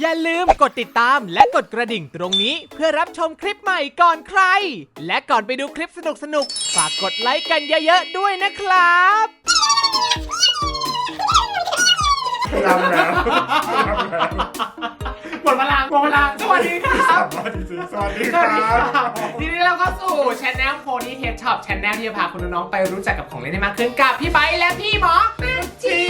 อย่าลืมกดติดตามและกดกระดิ่งตรงนี้เพื่อรับชมคลิปใหม่ก่อนใคร และก่อนไปดูคลิปสนุกๆ ฝากกดไลค์กันเยอะๆ ด้วยนะครับรำน้ำ ดพลังหมดพลังสวัสดีครับ สวัสดีสวัสดีสควัสดีรัครับ บทีนี้เราก็สู่ช anel Pony Head Shop Channel ที่จะพาคุณน้องๆไปรู้จักกับของเล่นได้มากขึ้นกับพี่ไบร์ทและพี่หมอแม่จิ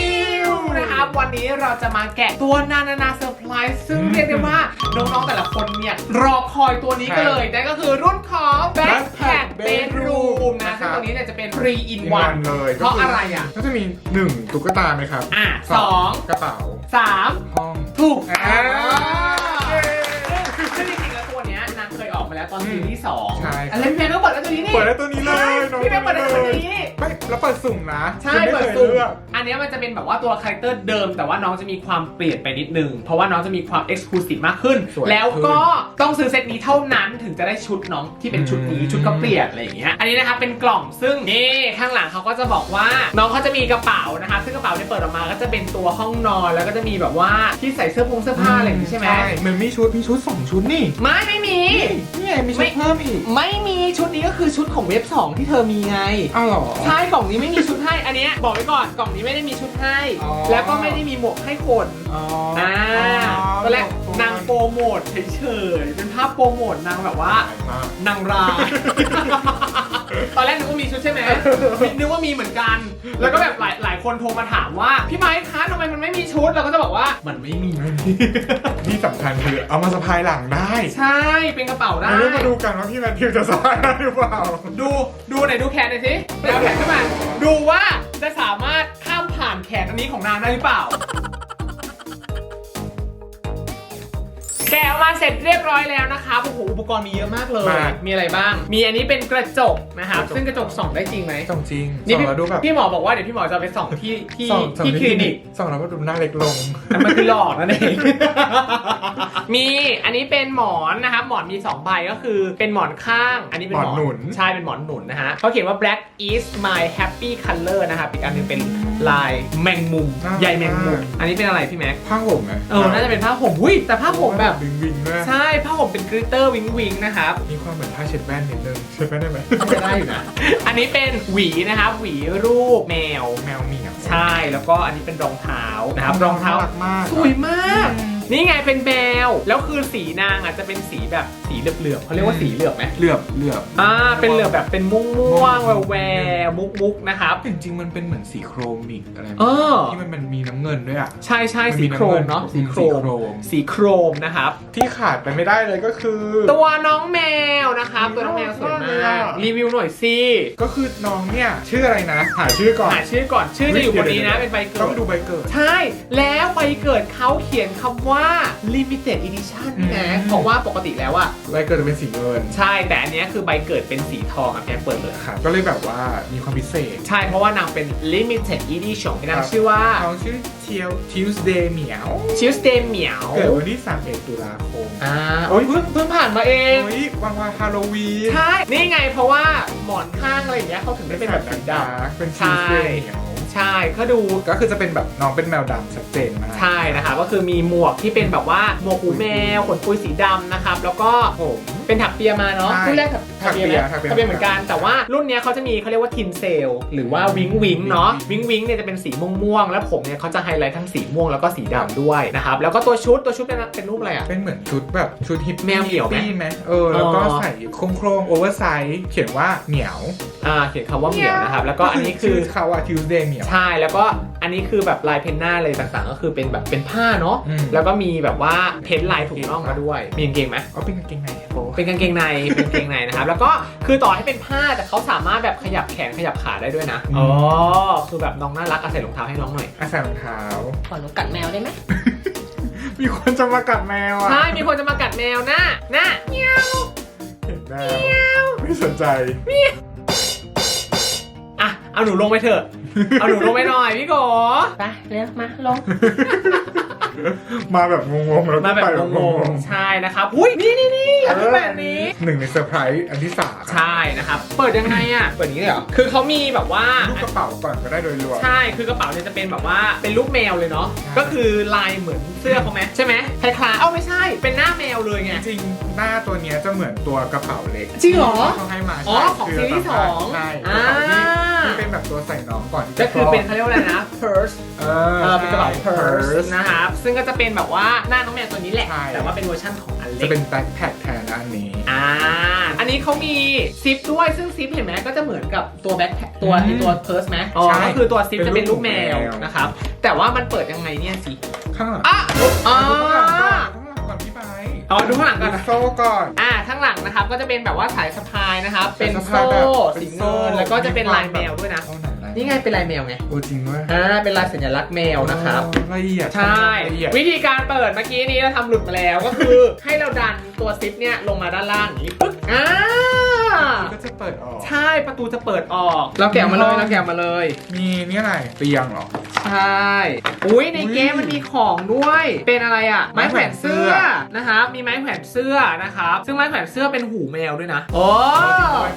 วนะครับวันนี้เราจะมาแกะตัวนานานาเซอร์ไพรส์ซึ่งเรียกได้ว่าน้องๆแต่ละคนเนี่ยรอคอยตัวนี้กันเลยนั่นก็คือรุ่นของ Backpack Bedroom นะซึ่งตัวนี้เนี่ยจะเป็น 3 in วัน 1 เลยเพราะอะไรอะ ก็จะมีหนึ่งตุ๊กตาไหมครับอะสอง กระเป๋าสามห้อง ถูกอ่าซึ่งจริงๆแล้วตัวเนี้ยนางเคยออกมาแล้วตอนซีรีส์สองใช่อะไรพี่แม่ก็เปิดแล้วตัวนี้นี่เปิดได้ตัวนี้เลยน้องพี่แม่เปิดได้ตัวนี้ ไม่ แล้วเปิดสุ่มนะใช่คือไม่เปิดคยสุ่มลือกอันเนี้ยมันจะเป็นแบบว่าตัวคาแรคเตอร์เดิม แต่ว่าน้องจะมีความเปลี่ยนไปนิดนึง เพราะว่าน้องจะมีความเอ็กซ์คลูซีฟมากขึ้น สวยแล้วก็ต้องซื้อเซตนี้เท่านั้นถึงจะได้ชุดน้องที่เป็นชุดนี้อืม ชุดก็เปลี่ยนอะไรอย่างเงี้ย อันนี้นะครับเป็นกล่องซึ่งนี่ข้างหลังเขาก็จะบอกว่าน้องเขาจะมีกระเป๋านะคะ ซึ่งกระเป๋าเนี่ยเปิดออกมาก็จะเป็นตัวห้องนอนแล้วก็จะมีแบบว่าที่ใส่เสื้อผงเสื้อผ้าอะไรอย่างงี้ใช่ไหมมันมีชุดมีชุดสองชุดนี่ ไม่ไม่ มี นี่ไงมีชุไม่ดเพิ่มอีกไม่มีชุดนี้ก็คือชุดของเว็บ 2 ที่เธอมีไง อ้าวเหรอ ใช่กล่องนี้ไม่มีชุดให้ อันเนี้ยบอกไว้ก่อนกล่องนี้ไม่ได้มีชุดให้ อ๋อ แล้วก็ไม่ได้มีหมวกให้คนอ๋ออ่าตอนแรก นางโปรโมทเฉยๆ เป็นภาพโปรโมทนางแบบว่า มากนางราย ตอนแรกนึกว่ามีชุดใช่ไหมนึกว่ามีเหมือนกัน แล้วก็แบบหลายหลายคนโทรมาถามว่า พี่ไมค์คะทำไมมันไม่มีชุด เราก็จะบอกว่ามันไม่มี ที่สำคัญคือเอามาสะพายหลังได้ใช่ เป็นกระเป๋าได้ เดี๋ยวมาดูกันว่าพี่แมทธิวจะสะพายได้หรือเปล่า ดูดูไหนดูแขนหน่อยสิเดี๋ยวเอาแขนขึ้นมา ดูว่าจะสามารถข้ามผ่านแขนอันนี้ของนางได้หรือเปล่า แกะออกมาเสร็จเรียบร้อยแล้วนะคะโอ้โหอุปกรณ์มีเยอะมากเลย มากมีอะไรบ้าง มีอันนี้เป็นกระจกนะครับกระจก ซึ่งกระจกส่องได้จริงไหมส่องจริงนี่ส่องพี่แล้วดูแบบพี่หมอบอกว่าเดี๋ยวพี่หมอจะเอาไปส่องที่ที่ส่องส่องที่คลินิกส่องแล้วก็ดูหน้าเล็กลงอันมันคือหลอกนั่นเอง มีอันนี้เป็นหมอนนะครับหมอนมี2ใบก็คือเป็นหมอนข้าง อันนี้เป็นหมอนหนุน ใช่เป็นหมอนหนุนนะฮะเขาเขียนว่า black is my happy color นะครับอีกอันหนึงเป็นลายแมงมุมใยแมงมุม อันนี้เป็นอะไรพี่แม็ก ผ้าห่มไหมเออน่าจะเป็นผ้าห่มหุ้ยแต่ผ้าห่มแบบวิงวิงด้วยใช่ผ้าห่มเป็นกริตเตอร์วิงวิงนะครับมีความเหมือนผ้าเช็ดแว่นนิดนึงเช็ดแว่นได้ไหมไม่ได้อยู่นะ อันนี้เป็นหวีนะครับหวีรูปแมว แมวเหมียว ใช่แล้วก็อันนี้เป็นรองเท้านะครับรองเท้าน่รักมาก สวยมาก นี่ไงเป็นแมว แล้วคือสีนางอะจะเป็นสีแบบสีเหลือบๆเขาเรียกว่าสีเหลือบไหมเหลือบเหลือบอ่าเป็นเหลือบแบบเป็นม่วงม่วงๆแววๆมุกๆนะครับ จริงๆมันเป็นเหมือนสีโครมิกอะไรเออ ที่มันมันมีน้ำเงินด้วยอะ ใช่ใช่มันสีมีโครน้ำเงิมนเนาะอืสีมโครสีมโครมสีโครมนะครับ ที่ขาดไปไม่ได้เลยก็คือ ตัวน้องแมวนะครับ ตัวน้องแมวสวยน่ารักมามากกรีวิวหน่อยสิก็คือน้องเนี่ย ชื่ออะไรนะ หาชื่อก่อน หาชื่อก่อนชื่อจะอยู่บนนี้นะเป็นใบเกิต้องดดูใบเกิด ใช่ แล้วใบเกิดเขาเขียนคำว่า limited edition อืม นะเพราะว่าปกติแล้วอะใบเกิดจะเป็นสีเงินใช่แต่อันเนี้ยคือใบเกิดเป็นสีทองอะแกเปิดเลย ค่ะก็เลยแบบว่ามีความพิเศษใช่เพราะว่านางเป็น limited edition นางชื่อว่า เขาชื่อเทียว Tuesday เหมียว Tuesday เหมียวเกิดวันที่31ตุลาคม อ่าโอ้ยเพิ่งเพิ่งผ่านมาเอง เฮ้ยวันวันฮาโลวีนใช่ นี่ไงเพราะว่าหมอนข้างอะไรอย่างเงี้ยเขาถึงได้เป็นแบบสีดเป็น ใช่ Tuesday เหมียวำ ใช่ก็ดู ก็คือจะเป็นแบบน้องเป็นแมวดำชัดเจนมาก ใช่นะคะ ก็คือมีหมวกที่เป็นแบบว่าหมวกหูแมวขนปุยสีดำนะครับ แล้วก็ผมเป็นถักเปียมาเนาะใช่รุ่นแรกถักถักเปียไหมถักเปียถักเปียเหมือนกัน แต่ว่ารุ่นเนี้ยเขาจะมีเขาเรียกว่าทินเซลหรือว่าวิงวิงเนาะวิงวิงเนี่ยจะเป็นสีม่วงๆแล้วผมเนี่ยเขาจะไฮไลท์ทั้งสีม่วงแล้วก็สีดำด้วยนะครับแล้วก็ตัวชุดตัวชุดเป็นเป็นรูปอะไรอะ เป็นเหมือนชุดแบบชุดฮิปแมวเหมียวไหมปี้ไหมเออ แล้วก็อ๋อ ใส่โครงโครงโอเวอร์ไซส์เขียนว่าเหมียวอ่าเขียนคำว่าเหมียวนะครับแล้วก็อันนี้คือ เขาว่า Tuesday เหมียว ใช่ แล้วก็ อันนี้คือแบบลายเพนหน้าอะไรต่างๆ ก็คือเป็นแบบเป็นผ้าเนาะอืม แล้วก็มีแบบว่าเพ้นลายถูกต้องมาด้วย มีกางเกงไหมเอาเป็นกางเกงในโอ้เป็นกางเกงใน เป็นกางเกงในนะครับ แล้วก็คือต่อให้เป็นผ้าแต่เขาสามารถแบบขยับแขนขยับขาได้ด้วยนะ อ๋อ คือแบบน้องน่ารักอะใส่รองเท้าให้น้องหน่อย อาใส่รองเท้า ขอหนูกัดแมวได้ไหมมีคนจะมากัดแมวอะใช่ มีคนจะมากัดแมวนะนะเมียวเห็นแล้วไม่สนใจ อะ เอาหนูลงไปเถอะ เอาหนูลงไปหน่อยพี่โกไปเร็วมาลง มาแบบงงๆแล้วก็มาแบบไปงงๆใช่นะครับอุ้ยนี่นี่นี่อยากดูแบบนี้ หนึ่งในเซอร์ไพรส์อันที่สามใช่นะครับ เปิดยังไงอะ เปิดอย่างนี้เลยเหรอ คือเขามีแบบว่า ลูกกระเป๋าก่อนก็ได้โดยรวม ใช่ คือกระเป๋าเนี่ยจะเป็นแบบว่า เป็นรูปแมวเลยเนาะ ใช่ ก็คือลายเหมือนเสื้อเขาไหมใช่ไหมคล้ายๆเอ้าไม่ใช่ เป็นหน้าแมวเลยไง จริงๆหน้าตัวเนี้ยจะเหมือนตัวกระเป๋าเล็กจริงเหรอที่เขาให้มาอ๋อใช่ของคืซีรีส์สองใช่กอ่าระเป๋าที่ที่เป็นแบบตัวใส่น้องก่อนที่ก็จะคือเป็นเขาเรียกว่าอะไรนะ purse เอเออเป็นกระเป๋าใช่ purse นะครับซึ่งก็จะเป็นแบบว่าหน้าน้องแมวตัวนี้แหละใช่แต่ว่าเป็นเวอร์ชั่นของอันจะเล็กเป็นแบ็คแพ็คแทนนะอันนี้อ่าอันนี้เขามีซิปด้วยซึ่งซิปเห็นไหมก็จะเหมือนกับตัวแบ็คตัวอืมไอตัวเพิร์สไหมอ๋อใช่ก็คือตัวซิปจะเป็นรูปแมวเป็นรูปแมวนะครับแต่ว่ามันเปิดยังไงเนี่ยสิข้างหลังอะ ดูข้างหลังก่อนนะโซ่ก่อน อ่าข้างหลังนะครับก็จะเป็นแบบว่าสายสะพายนะครับ เป็นสายสะพายโซ่แบบสีเป็นโซ่เงินแล้วก็จะเป็นลายแมวด้วยนะเอาไหนลายนี่ไงเป็นลายแมวไง โอ้จริงด้วยอ่าเป็นลายสัญลักษณ์แมวนะครับโอ้ละเอียดใช่ละเอียดวิธีการเปิดเมื่อกี้นี้เราทำหลุดมาแล้วก็คือให้เราดันตัวซิปเนี่ยลงมาด้านล่างอย่างนี้ปึ๊กอ่า ก็จะเปิดออก ใช่ประตูจะเปิดออก เราแกะมาเลยเราแกะมาเลย มีนี่อะไรเตียงเหรอ ใช่อุ้ยในเกมอุ้ยมันมีของด้วย เป็นอะไรอะ ไม้แขวนเสื้อไม้แขวนเสื้อนะครับมีไม้แขวนเสื้อนะครับซึ่งไม้แขวนเสื้อเป็นหูแมวด้วยนะโอ้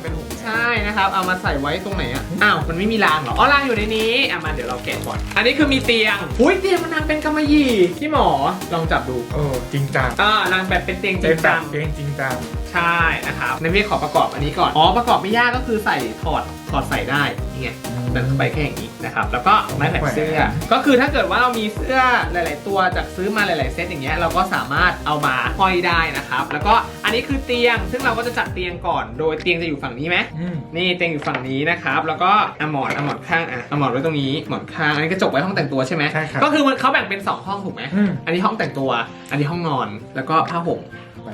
เป็นหูใช่นะครับ เอามาใส่ไว้ตรงไหนอะอ้าวมันไม่มีรางเหรออ๋อรางอยู่ในนี้อะมาเดี๋ยวเราแกะก่อน อันนี้คือมีเตียงอุ้ยเตียงมันนางเป็นกำมะหยี่พี่หมอลองจับดูโอ้จริงจังอ่านางแบบเป็นเตียงจเป็รินงแบจับงเตียงจริงจัง ใช่นะครับในพี่ขอประกอบอันนี้ก่อน อ๋อประกอบไม่ยากก็คือใส่ถอดถอดใส่ได้นี่ไงเดินเข้าไปแค่อย่างนี้นะครับ แล้วก็ไม้แขวนเสื้อ ก็คือถ้าเกิดว่าเรามีเสื้อหลาย ๆ ตัวจากซื้อมาหลาย ๆ เซตอย่างเงี้ยเราก็สามารถเอามาห้อยได้นะครับ แล้วก็อันนี้คือเตียง ซึ่งเราก็จะจัดเตียงก่อน โดยเตียงจะอยู่ฝั่งนี้ไหมอืมนี่เตียงอยู่ฝั่งนี้นะครับ แล้วก็อะหมอนอะหมอนข้างอะอะหมอนไว้ตรงนี้หมอนข้าง อันนี้กระจกไว้ห้องแต่งตัวใช่ไหมใช่ครับก็คือมันเขาแบ่งเป็นสองห้องถูกไหมอืมอันนี้ห้องแต่งตัว อันนี้ห้องนอน แล้วก็ผ้าห่ม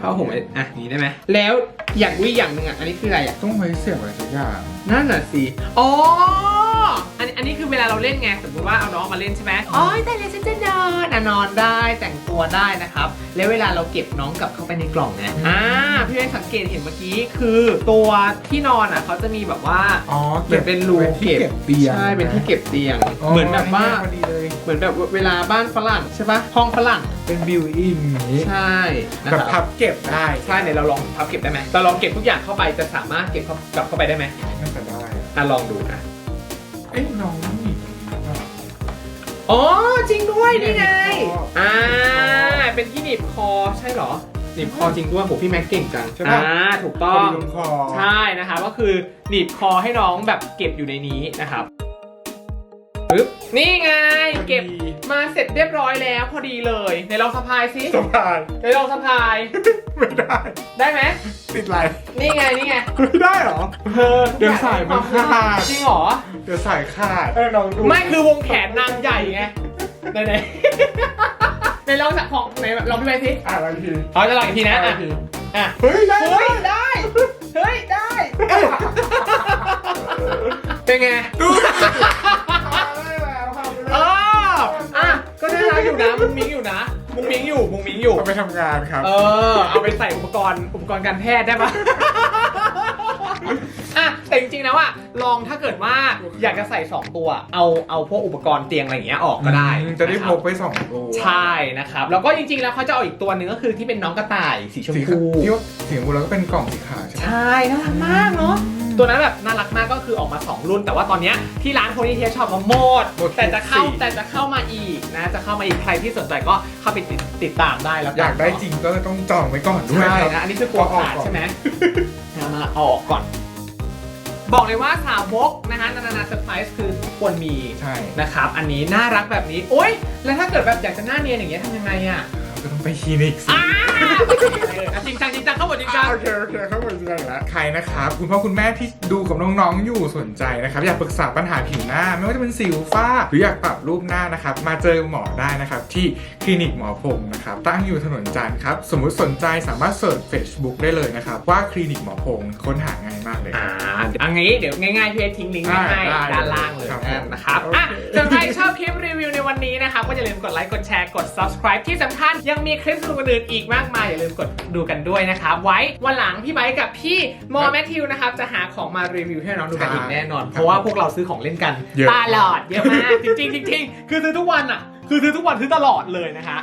ผ้าห่มไว้อะอย่างนี้ได้ไหมแล้วอย่างวิอย่างหนึ่งอะอันนี้คืออะไรอะต้องไว้เสียบอะไรสักอย่างนั่นน่ะสิอ๋ออันนี้อันนี้คือเวลาเราเล่นไงสมมติว่าเอาน้องมาเล่นใช่ไหมอ๋อแต่เลยฉันจะนอนอะนอนได้แต่งตัวได้นะครับ แล้วเวลาเราเก็บน้องกลับเข้าไปในกล่องไงอ่าพี่เล่นสังเกตเห็นเมื่อกี้คือ ตัวที่นอนอะเขาจะมีแบบว่าอ๋อเหมือนเป็นรูที่เก็บเตียงใช่เป็นที่เก็บเตียง เหมือนแบบว่าพอดีเลยเหมือนแบบเวลาบ้านฝรั่งใช่ปะห้องฝรั่ง เป็นบิวอินอย่างนี้ใช่นะแบบคพัรับบเก็บได้ใช่เนี่ยเราลองพับเก็บได้ไหมเราลองเก็บทุกอย่างเข้าไปจะสามารถเก็บเข้ากลับเข้าไปได้ไหมน่าจะได้อะลองดูนะเอ้ยน้องนี่อ๋อจริงด้วยนี่ไงหนีบคออ่อ่าเป็นที่หนีบคอใช่เหรอหนีบคอจริงด้วยโหพี่แม็กเก่งจังใช่ปะอ่าถูกพต้อองดีลงคอใช่นะคะก็คือหนีบคอให้น้องแบบเก็บอยู่ในนี้นะครับ ปึ๊บนี่ไง เก็บมาเสร็จเรียบร้อยแล้วพอดีเลยในลองสะพายสิสบายในลองสะพาย ไม่ได้ ได้ไหมติดไหลนี่ไงนี่ไงไม่ได้เหรอเธอเดี๋ยวสายมันขาดจริงเหรอเดี๋ยวสายขาดเออลองดูไม่คือวงแขนนางใหญ่ไงไหนไหนในลองสักของไหนลองพี่ไปสิอะลองทีเอาจะลองอีกทีนะลออะงทีอะเฮ้ยได้เฮ้ยได้เฮ้ยได้เป็นไง เอออะก็น่ารักอยู่นะมุ้งมิ้งอยู่นะ มุ้งมิ้งอยู่มุ้งมิ้งอยู่ เอาไปทำงานครับ เออ เอาไปใส่อุปกรณ์อุปกรณ์การแพทย์ได้ปะอะ แต่จริงๆแล้วอะลองถ้าเกิดว่าอยากจะใส่ 2 ตัว เอาเอาพวกอุปกรณ์เตียงอะไรอย่างเงี้ยออกก็ได้อืมจะได้นคพรับกไปสองตัวใช่นะครับ แล้วก็จริงๆแล้วเขาจะเอาอีกตัวหนึ่งก็คือที่เป็นน้องกระต่ายสีชมสีพู ที่ว่าสีชมพูแล้วก็เป็นกล่องสีขาวใช่ไหม ใช่น่ารักมากเนาะตัวนั้นแบบน่ารักมากก็คือออกมา 2 รุ่น แต่ว่าตอนเนี้ยที่ร้านโพนี่เทียช็อปมาหมดหมดแต่จะเข้าทุกสี แต่จะเข้ามาอีกนะ จะเข้ามาอีกใครที่สนใจก็เข้าไปติดติดตามได้แล้วนอยากได้จริงก็ต้องจองไว้ก่อนด้วยใช่ครับ นะอันนี้คือกลัวขาดใช่ไหมเอามาเอาออกก่อน บอกเลยว่าสาวกนะฮะนานานาเซอร์ไพรส์คือควรมีใช่นะครับ อันนี้น่ารักแบบนี้โอ๊ยแล้วถ้าเกิดแบบอยากจะหน้าเนียนอย่างเงี้ยทำยังไงอะ ก็ต้องไปคลินิกสิอ่าจริงจังจริงจังเข้าหมดจริงจังโอเคโอเคเข้ามาจริงแล้วใครนะครับคุณพ่อคุณแม่ที่ดูกับน้องๆอยู่สนใจนะครับอยากปรึกษาปัญหาผิวหน้า ไม่ว่าจะเป็นสิวฝ้า หรืออยากปรับรูปหน้านะครับมาเจอหมอได้นะครับที่คลินิกหมอพงศ์นะครับตั้งอยู่ถนนจันทร์ครับสมมุติสนใจสามารถเสิร์ช Facebook ได้เลยนะครับว่าคลินิกหมอพงศ์ค้นหาง่ายมากเลย อ่าอันนี้เดี๋ยวง่ายๆพี่เอทิ้งลิงก์ไว้ให้ได้ได้ด้านล่างเลยครับนะครับโอเคอะส่วนใครชอบคลิปรีวิวในวันนี้นะครับก็อย่าลืมกดไลค์กดแชร์กด subscribe ที่สำคัญยังมีคลิปสนุกอื่นๆอีกมากมายอย่าลืมกดดูกันด้วยนะครับไว้วันหลังพี่ไบค์กับพี่มอแมทธิวนะครับจะหาของมารีวิวให้น้องดูกันอีกแน่นอน เพราะว่าพวกเราซื้อของเล่นกันเยอะตลอดเยอะมากจริงๆจริงๆคือซื้อทุกวันอะคือซื้อทุกวันซื้อตลอดเลยนะฮะ